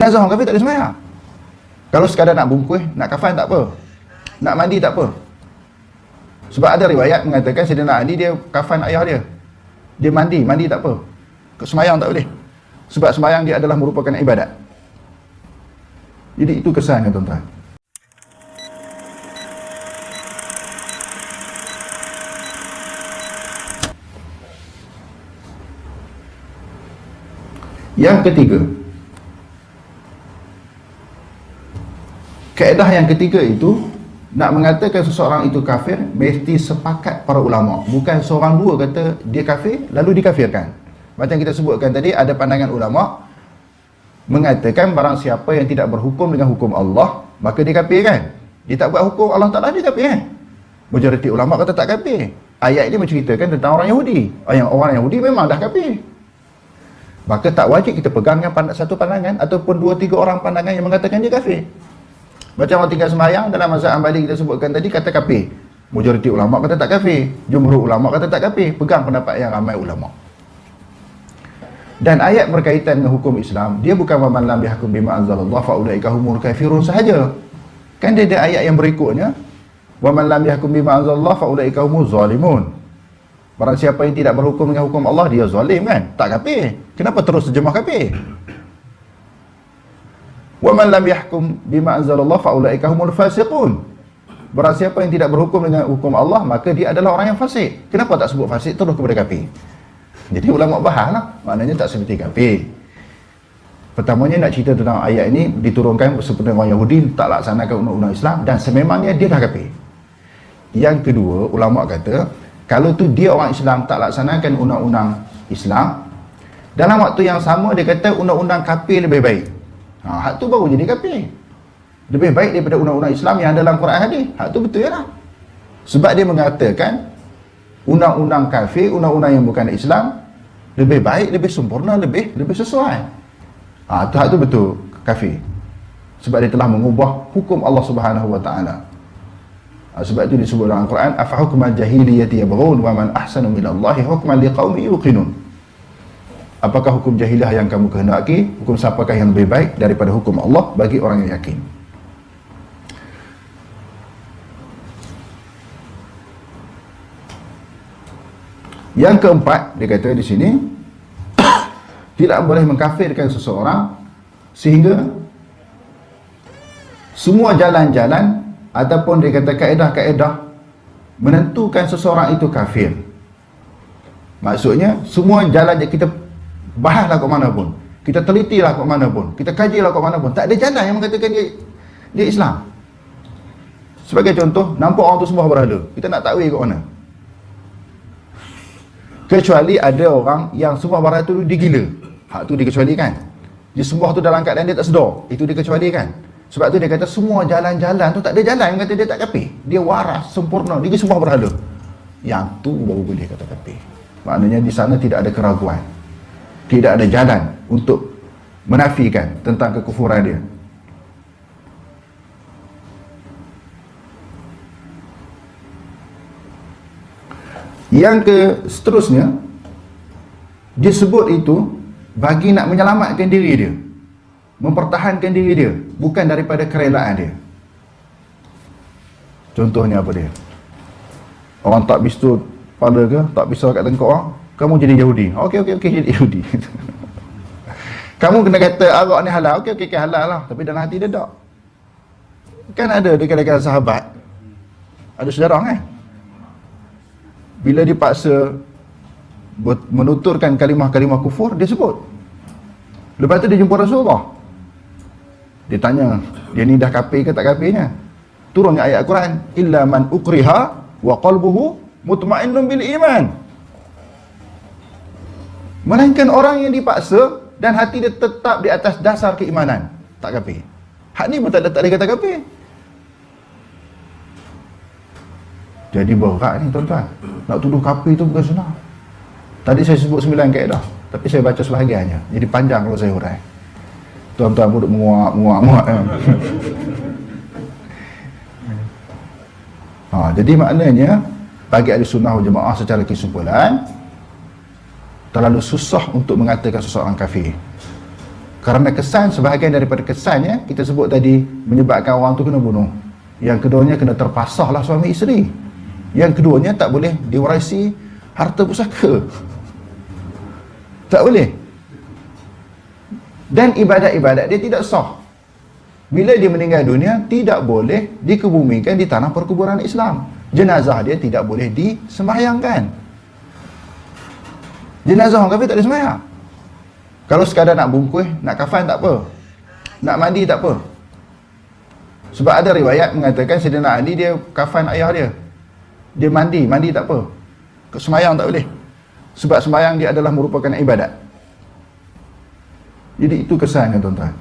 jenazah orang kafir tak boleh semayang. Kalau sekadar nak bungkus nak kafan tak apa. Nak mandi tak apa. Sebab ada riwayat mengatakan Sayyidina Ali dia kafan ayah dia. Dia mandi, mandi tak apa. Semayang tak boleh. Sebab semayang dia adalah merupakan ibadat. Jadi itu kesannya tuan-tuan. Yang ketiga Kaedah yang ketiga itu Nak mengatakan seseorang itu kafir Mesti sepakat para ulama. Bukan seorang dua kata dia kafir Lalu dikafirkan. Macam kita sebutkan tadi Ada pandangan ulama Mengatakan barang siapa yang tidak berhukum dengan hukum Allah Maka dia kafir kan? Dia tak buat hukum Allah Ta'ala dia kafir kan? Majoriti ulama kata tak kafir. Ayat ini menceritakan tentang orang Yahudi. Yang orang Yahudi memang dah kafir. Maka tak wajib kita pegang dengan satu pandangan ataupun dua tiga orang pandangan yang mengatakan dia kafir macam orang tinggal semayang dalam masa ambali kita sebutkan tadi kata kafir. Majoriti ulama kata tak kafir. Jumhur ulama kata tak kafir. Pegang pendapat yang ramai ulama. Dan ayat berkaitan dengan hukum Islam dia bukan waman lam yahkum bima anzalallah fa ulaika humul kafirun sahaja. Kan dia ada ayat yang berikutnya? Waman lam yahkum bima anzalallah fa ulaika humuz zalimun. Barang siapa yang tidak berhukum dengan hukum Allah dia zalim kan? Tak kafir. Kenapa terus terjemah kafir? Wa man lam yahkum bima anzalallah fa ulaika humul fasiqun. Barang siapa yang tidak berhukum dengan hukum Allah maka dia adalah orang yang fasik. Kenapa tak sebut fasik terus kepada kafir? Jadi ulama bahaslah. Maknanya tak seperti kafir. Pertamanya nak cerita tentang ayat ini diturunkan seperti orang Yahudi tak laksanakan undang-undang Islam dan sememangnya dia dah kafir. Yang kedua, ulama kata kalau tu dia orang Islam tak laksanakan undang-undang Islam dalam waktu yang sama dia kata undang-undang kafir lebih baik ha, hak tu baru jadi kafir. Lebih baik daripada undang-undang Islam yang dalam Quran hadis. Hak tu betul lah. Sebab dia mengatakan undang-undang kafir undang-undang yang bukan Islam lebih baik lebih sempurna lebih lebih sesuai. Ha, tu hak tu betul kafir. Sebab dia telah mengubah hukum Allah Subhanahu wa taala. Ha, sebab itu disebut dalam Al-Quran afa hukmal jahiliyati yabghun wa man ahsanu minallahi hukman liqaumin yuqinun apakah hukum jahiliah yang kamu kehendaki? Hukum siapakah yang lebih baik daripada hukum Allah bagi orang yang yakin? Yang keempat dia kata di sini tidak boleh mengkafirkan seseorang sehingga semua jalan-jalan ataupun dia kata kaedah-kaedah menentukan seseorang itu kafir. Maksudnya semua jalan yang kita bahaslah ke mana pun. Kita telitilah ke mana pun. Kita kajilah ke mana pun. Tak ada jalan yang mengatakan dia dia Islam. Sebagai contoh nampak orang tu sembah berhala. Kita nak takwil ke mana? Kecuali ada orang yang sembah berhala tu dia gila hak tu dikecualikan. Dia sembah tu dalam keadaan dia tak sedar. Itu dikecualikan. Sebab tu dia kata semua jalan-jalan tu tak ada jalan. Yang kata dia tak kafir. Dia waras, sempurna, dia semua berhala. Yang tu baru boleh kata kafir. Maknanya di sana tidak ada keraguan. Tidak ada jalan untuk menafikan tentang kekufuran dia. Yang ke seterusnya dia sebut itu bagi nak menyelamatkan diri dia mempertahankan diri dia bukan daripada kerelaan dia. Contohnya apa dia? Orang tak bistu pada ke tak bisa kat tengkok orang kamu jadi Yahudi. Okey okey okey jadi Yahudi. Kamu kena kata arak ni halal. Okey okey halal lah. Tapi dalam hati dia tak. Kan ada di kalangan sahabat. Ada sejarah kan bila dipaksa menuturkan kalimah-kalimah kufur dia sebut. Lepas tu dia jumpa Rasulullah. Dia tanya, dia ni dah kafir ke tak kafirnya? Turunnya ayat Quran, illa man ukriha wa qalbuhu mutmainnun bil iman. Melainkan orang yang dipaksa dan hati dia tetap di atas dasar keimanan, tak kafir. Hak ni pun tak ada tak ada kata kafir. Jadi berat ni tuan-tuan. Nak tuduh kafir tu bukan senang. Tadi saya sebut sembilan kaedah, tapi saya baca sebahagiannya. Jadi panjang kalau saya urai tuan-tuan pun duk menguak menguak menguak kan? ha, jadi maknanya bagi ahli sunnah jemaah secara kesimpulan terlalu susah untuk mengatakan seseorang kafir Kerana kesan sebahagian daripada kesannya kita sebut tadi menyebabkan orang tu kena bunuh. Yang keduanya kena terpasahlah suami isteri. Yang keduanya tak boleh diwarisi harta pusaka. Tak boleh. Dan ibadat-ibadat dia tidak sah. Bila dia meninggal dunia, tidak boleh dikebumikan di tanah perkuburan Islam. Jenazah dia tidak boleh disembahyangkan. Jenazah orang kafir tak boleh sembahyang. Kalau sekadar nak bungkus, nak kafan tak apa. Nak mandi tak apa. Sebab ada riwayat mengatakan Sayyidina Ali dia kafan ayah dia. Dia mandi, mandi tak apa. Semayang tak boleh. Sebab semayang dia adalah merupakan ibadat. Jadi itu kesannya tuan-tuan.